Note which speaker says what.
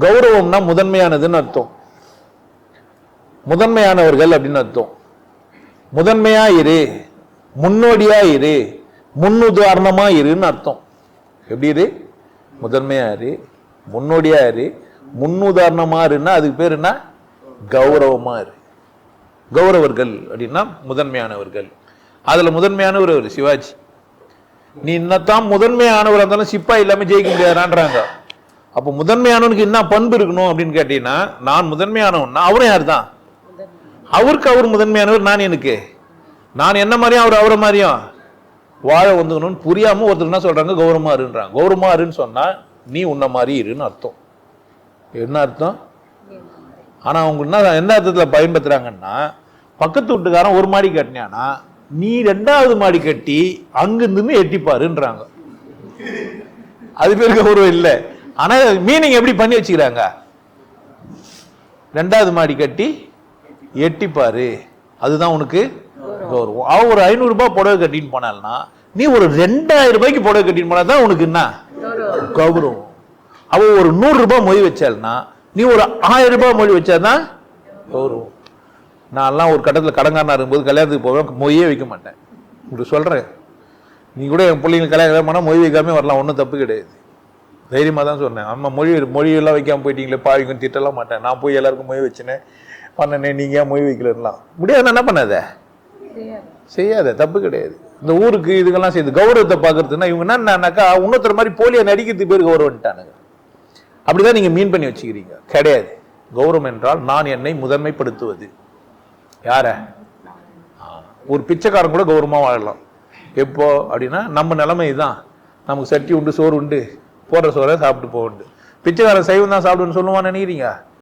Speaker 1: கௌரவம்னா முதன்மையானதுன்னு அர்த்தம். முதன்மையானவர்கள் அப்படின்னு அர்த்தம். முதன்மையா இரு முன்னோடியா இரு முன்னுதாரணமா இருன்னு அர்த்தம். எப்படி இரு? முதன்மையா இரு முன்னோடியா இரு முன்னுதாரணமா இருன்னா அதுக்கு பேர் என்ன? கௌரவமா இரு. கௌரவர்கள் அப்படின்னா முதன்மையானவர்கள். அதுல முதன்மையானவர் ஒரு சிவாஜி. நீ இன்னத்தான் முதன்மையானவர் இருந்தாலும் சிப்பா இல்லாம ஜெயிக்க முடியாதான்றாங்க. அப்போ முதன்மையானவனுக்கு என்ன பண்பு இருக்கணும் அப்படின்னு கேட்டீங்கன்னா நான் முதன்மையானவன்னா அவரும் யார் தான் அவருக்கு அவர் முதன்மையானவர் நான் எனக்கு. நான் என்ன மாதிரியும் அவர் அவரை மாதிரியும். வாழ வந்துக்கணும்னு புரியாம ஒருத்தர் என்ன சொல்றாங்க? கௌரவமா இருன்றாங்க கௌரவமா இருன்னு சொன்னா நீ உன்ன மாதிரி இருன்னு அர்த்தம். என்ன அர்த்தம்? ஆனா அவங்க என்ன எந்த அர்த்தத்துல பயன்படுத்துறாங்கன்னா பக்கத்து வீட்டுக்காரன் ஒரு மாடி கட்டினானா நீ ரெண்டாவது மாடி கட்டி அங்கிருந்து எட்டிப்பாருன்றாங்க. அது பேர் கௌரவம் இல்லை. ஆனா மீனிங் எப்படி பண்ணி வச்சுக்கிறாங்க? ரெண்டாவது மாடி கட்டி எட்டிப்பாரு. அதுதான் உனக்கு கௌரவம். அவ ஒரு ஐநூறு ரூபாய் புடவை கட்டின்னு போனால்னா நீ ஒரு ரெண்டாயிரம் ரூபாய்க்கு புடவை கட்டின்னு போனால்தான் தான் உனக்கு என்ன? கௌரவம். அவ ஒரு நூறு ரூபாய் மொழி வச்சால்னா நீ ஒரு ஆயிரம் ரூபாய் மொழி வச்சாதான் கௌரவம். நான்லாம் ஒரு கட்டத்தில் கடங்காரனா இருக்கும்போது கல்யாணத்துக்கு போவேன் மொழியே வைக்க மாட்டேன். இப்படி சொல்றேன். நீ கூட என் பிள்ளைங்க கல்யாணம் கல்யாணம் பண்ணால் மொழி வைக்காமே வரலாம் ஒன்றும் தப்பு கிடையாது. தைரியமாக தான் சொன்னேன். அம்மா மொழி மொழியெல்லாம் வைக்காம போயிட்டீங்களே பாவிக்கும் திட்டலாம் மாட்டேன். நான் போய் எல்லாருக்கும் மொழி வச்சினேன். பண்ணனே நீங்கள் ஏன் மொழி வைக்கலலாம் முடியாது என்ன பண்ணாத? செய்யாத. தப்பு கிடையாது. இந்த ஊருக்கு இதுக்கெல்லாம் செய்யுது கௌரவத்தை பார்க்கறதுன்னா இவங்க என்னன்னாக்கா இன்னொருத்தர் மாதிரி போலியா நடிக்கிறதுக்கு பேர் கௌரவன்ட்டானுங்க அப்படிதான் நீங்க மீன் பண்ணி வச்சுக்கிறீங்க. கிடையாது. கௌரவம் என்றால் நான் என்னை முதன்மைப்படுத்துவது. யார? ஒரு பிச்சைக்காரன் கூட கௌரவமா வாழலாம். எப்போ? அப்படின்னா நம்ம நிலைமை தான் நமக்கு சட்டி உண்டு சோறு உண்டு. போடுற சோறை சாப்பிட்டு போக பிச்சைக்காரன் சைவம் தான் சாப்பிடுன்னு சொல்லுவான்னு நினைக்கிறீங்க?